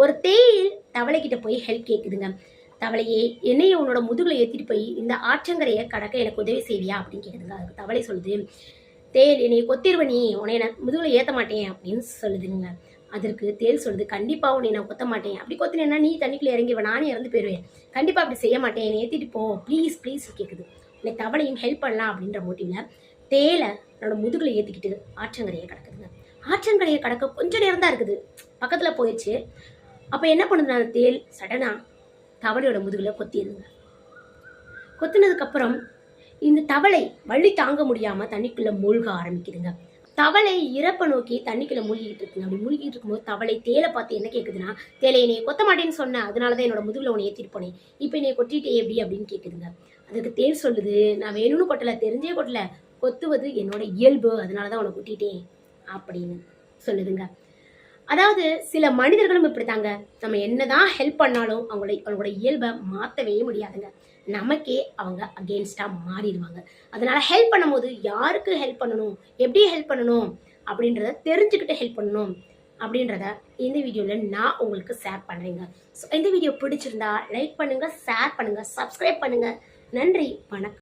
ஒரு தேயில் தவளைக்கிட்ட போய் ஹெல்ப் கேட்குதுங்க தவளையே என்னையை உன்னோட முதுகில் ஏற்றிட்டு போய் இந்த ஆற்றங்கரையை கடக்க எனக்கு உதவி செய்வியா அப்படின்னு கேட்குதுங்க அதுக்கு தவளை சொல்லுது தேல் என்னை கொத்திருவ நீ. உன்னை நான் முதுகில் ஏற்ற மாட்டேன். அப்படின்னு சொல்லுதுங்க. அதற்கு தேல் சொல்லுது கண்டிப்பாக உன்னை நான் கொத்த மாட்டேன். அப்படி கொத்தினேன்னா நீ தண்ணிக்குள்ளே இறங்கிடுவேன் நானே இறந்து போயிடுவேன் கண்டிப்பாக அப்படி செய்ய மாட்டேன். என்னை ஏற்றிட்டு போ. ப்ளீஸ் ப்ளீஸ் கேட்குது இல்லை தவளையும் ஹெல்ப் பண்ணலாம். அப்படின்ற மோட்டிவில் தேலை என்னோட முதுகில் ஏற்றிக்கிட்டு ஆற்றங்கரையை கடக்குதுங்க. ஆற்றங்கரையை கடக்க கொஞ்சம் நேரம் தான் இருக்குது. பக்கத்தில் போயிடுச்சு அப்போ என்ன பண்ணுது அந்த தேல்? சடனாக தவளையோட முதுகில் கொத்திடுதுங்க கொத்தினதுக்கப்புறம் இந்த தவளை வள்ளி தாங்க முடியாமல் தண்ணிக்குள்ளே மூழ்க ஆரம்பிக்குதுங்க. தவளை இறப்பை நோக்கி தண்ணிக்குள்ளே மூழ்கிட்டு இருக்குங்க. அப்படி மூழ்கிட்டு இருக்கும்போது தவளை தேலை பார்த்து என்ன கேட்குதுன்னா தேலை என்னை கொத்த மாட்டேன்னு சொன்னேன் அதனால தான் என்னோட முதுகில் உன்னை ஏற்றிட்டு போனேன். இப்போ என்னை கொட்டிட்டே எப்படி? அப்படின்னு கேட்குதுங்க அதுக்கு தேல் சொல்லுது நான் வேணும்னு கொட்டலை. தெரிஞ்சே கொட்டலை. கொத்துவது என்னோட இயல்பு. அதனால தான் உன்னை கொட்டிட்டேன். அப்படின்னு சொல்லுதுங்க. அதாவது சில மனிதர்களும் இப்படித்தாங்க நம்ம என்னதான் ஹெல்ப் பண்ணாலும் அவங்களை அவங்களோட இயல்பை மாற்றவே முடியாதுங்க. நமக்கே அவங்க அகெயின்ஸ்டாக மாறிடுவாங்க. அதனால ஹெல்ப் பண்ணும்போது யாருக்கு ஹெல்ப் பண்ணணும்? எப்படி ஹெல்ப் பண்ணணும்? அப்படின்றத தெரிஞ்சுக்கிட்டு ஹெல்ப் பண்ணணும். அப்படின்றத இந்த வீடியோவில் நான் உங்களுக்கு ஷேர் பண்ணுறேங்க ஸோ இந்த வீடியோ பிடிச்சிருந்தா லைக் பண்ணுங்கள் ஷேர் பண்ணுங்கள் சப்ஸ்கிரைப் பண்ணுங்கள் நன்றி வணக்கம்.